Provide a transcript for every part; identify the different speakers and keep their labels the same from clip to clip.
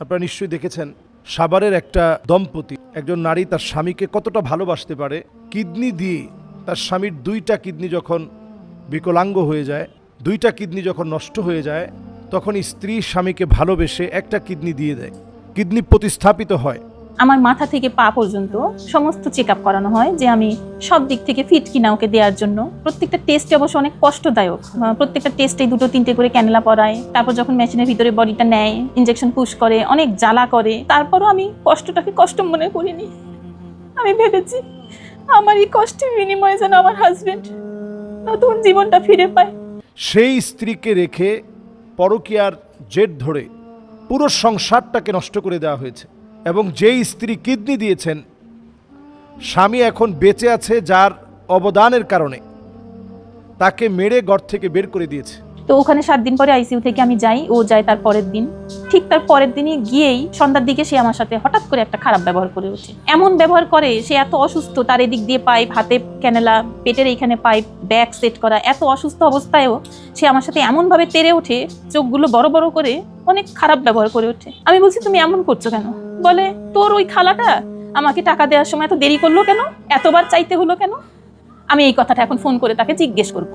Speaker 1: আপনারা নিশ্চয়ই দেখেছেন সাবারের একটা দম্পতি, একজন নারী তার স্বামীকে কতটা ভালোবাসতে পারে, কিডনি দিয়ে তার স্বামীর দুইটা কিডনি যখন বিকলাঙ্গ হয়ে যায়, দুইটা কিডনি যখন নষ্ট হয়ে যায় তখন স্ত্রী স্বামীকে ভালোবেসে একটা কিডনি দিয়ে দেয়। কিডনি প্রতিস্থাপিত হয়।
Speaker 2: আমার মাথা থেকে পা পর্যন্ত সমস্ত চেক আপ করানো হয় যে আমি সব দিক থেকে ফিট কিনা ওকে দেওয়ার জন্য। প্রত্যেকটা টেস্টে অবশ্য অনেক কষ্টদায়ক। প্রত্যেকটা টেস্টে দুটো তিনটে করে ক্যানেলা পরায়, তারপর যখন মেশিনের ভিতরে বডিটা নেয় ইঞ্জেকশন পুশ করে, অনেক জ্বালা করে, তারপরও আমি কষ্টটাকে কষ্ট মনে করিনি। আমি ভেবেছি, আমার এই কষ্টের বিনিময়ে যেন আমার হাজবেন্ড নতুন জীবনটা ফিরে পায়।
Speaker 1: সেই স্ত্রীকে রেখে পরকীয়ার জেট ধরে পুরো সংসারটাকে নষ্ট করে দেওয়া হয়েছে। এবং যেই স্ত্রী কিডনি দিয়েছেন, স্বামী এখন বেঁচে আছে যার অবদানের কারণে। তাকে মেরে ঘর থেকে বের করে দিয়েছে।
Speaker 2: তো ওখানে সাত দিন পরে আইসিইউ থেকে আমি যাই, ও যায় তার পরের দিন। ঠিক তার পরের দিনই গিয়েই সন্ধ্যার দিকে সে আমার সাথে হঠাৎ করে একটা খারাপ ব্যবহার করে ওঠে। এমন ব্যবহার করে, সে এত অসুস্থ, তার এদিক দিয়ে পাইপ হাতে ক্যানেলা, পেটের এইখানে পাইপ ব্যাগ সেট করা, এত অসুস্থ অবস্থায়ও সে আমার সাথে এমনভাবে তেড়ে ওঠে, চোখগুলো বড় বড় করে অনেক খারাপ ব্যবহার করে ওঠে। আমি বলছি, তুমি এমন করছ কেন? বলে, তোর ওই খালাটা? আমাকে টাকা দেওয়ার সময় এত দেরি করল কেন? এতবার চাইতে হলো কেন? আমি এই কথাটা এখন ফোন করে তাকে জিজ্ঞেস করব।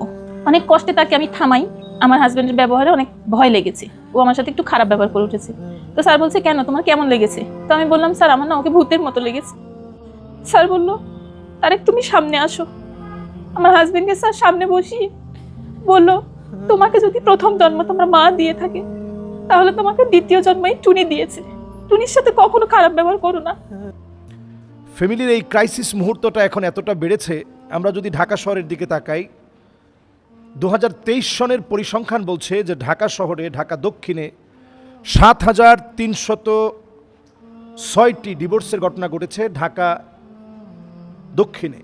Speaker 2: অনেক কষ্টে তাকে আমি থামাই। আমার হাজবেন্ডের ব্যবহারে অনেক ভয় লেগেছে। ও আমার সাথে একটু খারাপ ব্যবহার করে উঠেছে। তো স্যার বলছে, কেন? তোমার কেমন লেগেছে? তো আমি বললাম, স্যার, আমার না ওকে ভূতের মতো লেগেছে। স্যার বলল তারেক তুমি সামনে আসো। আমার হাজবেন্ডকে স্যার সামনে বসিয়ে বলল, তোমাকে যদি প্রথম জন্ম তোমার মা দিয়ে থাকে, তাহলে তোমাকে দ্বিতীয় জন্মই টুনি দিয়েছে। টুনির সাথে কখনো খারাপ ব্যবহার করো না।
Speaker 1: ফ্যামিলির এই ক্রাইসিস মুহূর্তটা এখন এতটা বেড়েছে, আমরা যদি ঢাকা শহরের দিকে তাকাই দু সনের পরিসংখ্যান বলছে যে ঢাকা শহরে, ঢাকা দক্ষিণে সাত হাজার তিনশত ছয়টি ডিভোর্সের ঘটনা ঘটেছে ঢাকা দক্ষিণে।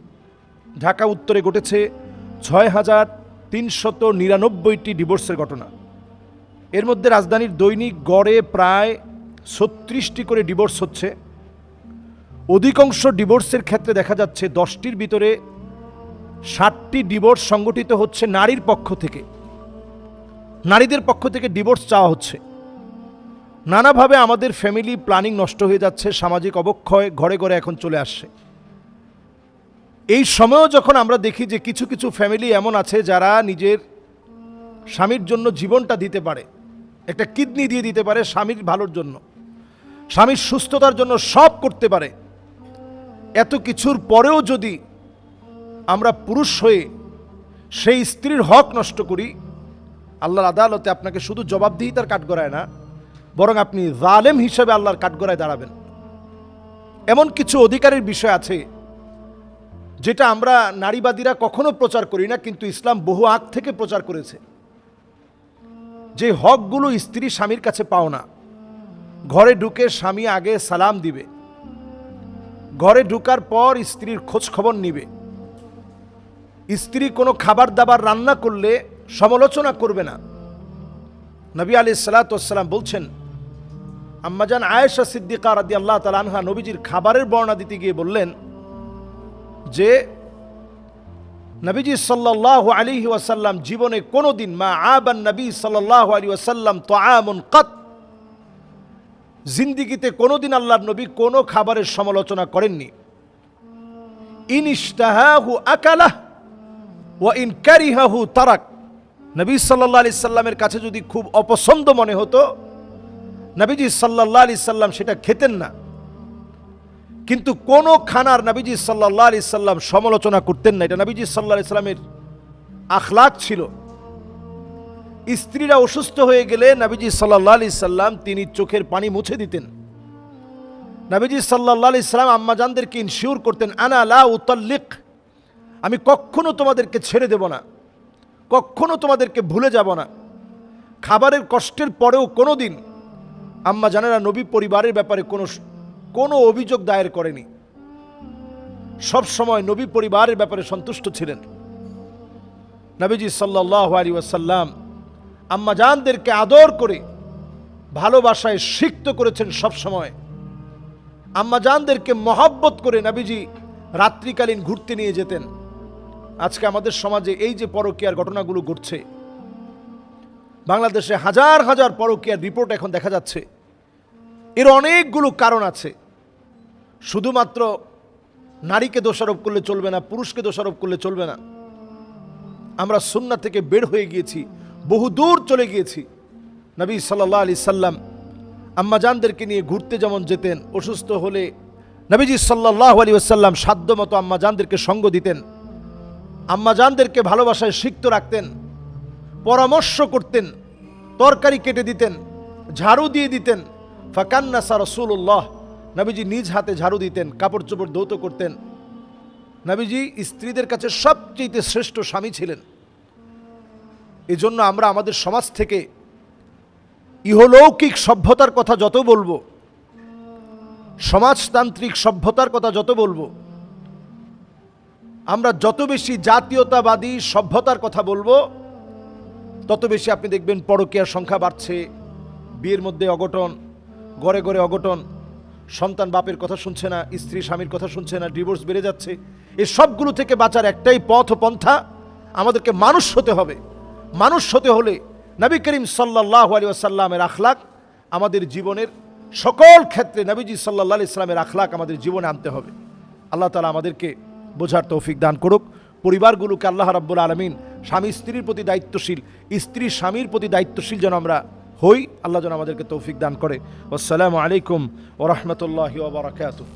Speaker 1: ঢাকা উত্তরে ঘটেছে ছয় হাজার তিনশত নিরানব্বইটি ডিভোর্সের ঘটনা। এর মধ্যে রাজধানীর দৈনিক গড়ে প্রায় ছত্রিশটি করে ডিভোর্স হচ্ছে। অধিকাংশ ডিভোর্সের ক্ষেত্রে দেখা যাচ্ছে দশটির ভিতরে ষাটটি ডিভোর্স সংগঠিত হচ্ছে নারীর পক্ষ থেকে। নারীদের পক্ষ থেকে ডিভোর্স চাওয়া হচ্ছে। নানাভাবে আমাদের ফ্যামিলি প্ল্যানিং নষ্ট হয়ে যাচ্ছে, সামাজিক অবক্ষয় ঘরে ঘরে এখন চলে আসছে। এই সময়ও যখন আমরা দেখি যে কিছু কিছু ফ্যামিলি এমন আছে যারা নিজের স্বামীর জন্য জীবনটা দিতে পারে, একটা কিডনি দিয়ে দিতে পারে স্বামীর ভালোর জন্য। স্বামীর সুস্থতার জন্য সব করতে পারে। এত কিছুর পরেও যদি আমরা পুরুষ হয়ে সেই স্ত্রীর হক নষ্ট করি, আল্লাহর আদালতে আপনাকে শুধু জবাবদিহিতার কাঠগড়ায় না, বরং আপনি জালেম হিসেবে আল্লাহর কাঠগড়ায় দাঁড়াবেন। এমন কিছু অধিকারের বিষয় আছে, যেটা আমরা নারীবাদীরা কখনো প্রচার করি না, কিন্তু ইসলাম বহু আগ থেকে প্রচার করেছে। যে হকগুলো স্ত্রী স্বামীর কাছে পাও না ঘরে ঢুকে স্বামী আগে সালাম দিবে। ঘরে ঢুকার পর স্ত্রীর খোঁজ খবর নিবে। স্ত্রী কোনো খাবার দাবার রান্না করলে সমালোচনা করবে না। নবী আলি সালাতাম বলছেন আম্মাজান আয়েশা সিদ্দিকা রাদি আল্লাহ তালানহা নবীজির খাবারের বর্ণনা দিতে গিয়ে বললেন যে, নবীজি সাল্লাহ আলী ওয়াসাল্লাম জীবনে কোনো দিন মা আবান নবী সাল্লাহ আলী ওয়াসাল্লাম তো আমন কত জিন্দিগিতে কোনোদিন আল্লাহর নবী কোনো খাবারের সমালোচনা করেননি। ইন ইশতাহাহু আকালাহ ওয়া ইন কারিহাহু তারাক। নবী সাল্লাহ আলি সাল্লামের কাছে যদি খুব অপছন্দ মনে হতো, নবীজি সাল্লাহ আলি সাল্লাম সেটা খেতেন না। কিন্তু কোন খানার নবীজি সাল্লাহ আলি সাল্লাম সমালোচনা করতেন না। এটা নবীজি সাল্লাহ আলি সাল্লামের আখলাক ছিল। স্ত্রীরা অসুস্থ হয়ে গেলে নাবিজি সাল্লাহ আলি সাল্লাম তিনি চোখের পানি মুছে দিতেন। নাবিজি সাল্লাহ আলি সাল্লাম আম্মাজানদেরকে ইনশিওর করতেন, আনা লা উতাল্লিক, আমি কখনো তোমাদেরকে ছেড়ে দেব না, কখনো তোমাদেরকে ভুলে যাব না। খাবারের কষ্টের পরেও কোনো দিন আম্মা জানেরা নবী পরিবারের ব্যাপারে কোনো কোনো অভিযোগ দায়ের করেনি। সব সময় নবী পরিবারের ব্যাপারে সন্তুষ্ট ছিলেন। নবীজি সাল্লাহ আলী ওয়াসাল্লাম আম্মাজানদেরকে আদর করে ভালোবাসায় সিক্ত করেছেন সব সময় আম্মাজানদেরকে মহাব্বত করে নাবিজি রাত্রিকালীন ঘুরতে নিয়ে যেতেন। আজকে আমাদের সমাজে এই যে পরকীয়ার ঘটনাগুলো ঘটছে, বাংলাদেশে হাজার হাজার পরকীয়ার রিপোর্ট এখন দেখা যাচ্ছে। এর অনেকগুলো কারণ আছে। শুধুমাত্র নারীকে দোষারোপ করলে চলবে না, পুরুষকে দোষারোপ করলে চলবে না। আমরা সুন্না থেকে বের হয়ে গিয়েছি। বহু দূর চলে গিয়েছি। নবী সাল্লাহ আলি সাল্লাম আম্মাজানদেরকে নিয়ে ঘুরতে যেমন যেতেন, অসুস্থ হলে নবীজি সাল্লাহ আলী আসাল্লাম সাধ্য মতো আম্মাজানদেরকে সঙ্গ দিতেন। আম্মাজানদেরকে ভালোবাসায় সিক্ত রাখতেন, পরামর্শ করতেন, তরকারি কেটে দিতেন, ঝাড়ু দিয়ে দিতেন। ফাকান্নাসা রসুল্লাহ নবীজি নিজ হাতে ঝাড়ু দিতেন, কাপড় চোপড় ধৌত করতেন। নবীজি স্ত্রীদের কাছে সবচেয়ে শ্রেষ্ঠ স্বামী ছিলেন। এজন্য আমরা আমাদের সমাজ থেকে ইহলৌকিক সভ্যতার কথা যত বলব, সমাজতান্ত্রিক সভ্যতার কথা যত বলব, আমরা যত বেশি জাতীয়তাবাদী সভ্যতার কথা বলব, তত বেশি আপনি দেখবেন পরকীয়ার সংখ্যা বাড়ছে, বিয়ের মধ্যে অঘটন, ঘরে ঘরে অঘটন, সন্তান বাপের কথা শুনছে না, স্ত্রী স্বামীর কথা শুনছে না, ডিভোর্স বেড়ে যাচ্ছে এই সবগুলো থেকে বাঁচার একটাই পথ পন্থা আমাদেরকে মানুষ হতে হবে। মানুষ হতে হলে নবী করিম সাল্লাহ আলী আসাল্লামের আখলাক আমাদের জীবনের সকল ক্ষেত্রে নবীজি সাল্লাহ আলি ইসলামের আখলাক আমাদের জীবনে আনতে হবে। আল্লাহ তালা আমাদেরকে বোঝার তৌফিক দান করুক। পরিবারগুলোকে আল্লাহ রাব্বুল আলমিন স্বামী স্ত্রীর প্রতি দায়িত্বশীল, স্ত্রী স্বামীর প্রতি দায়িত্বশীল যেন আমরা হই, আল্লাহ যেন আমাদেরকে তৌফিক দান করে। আসসালামু আলাইকুম ওরহমতুল্লাহি ওবরাকাতুহ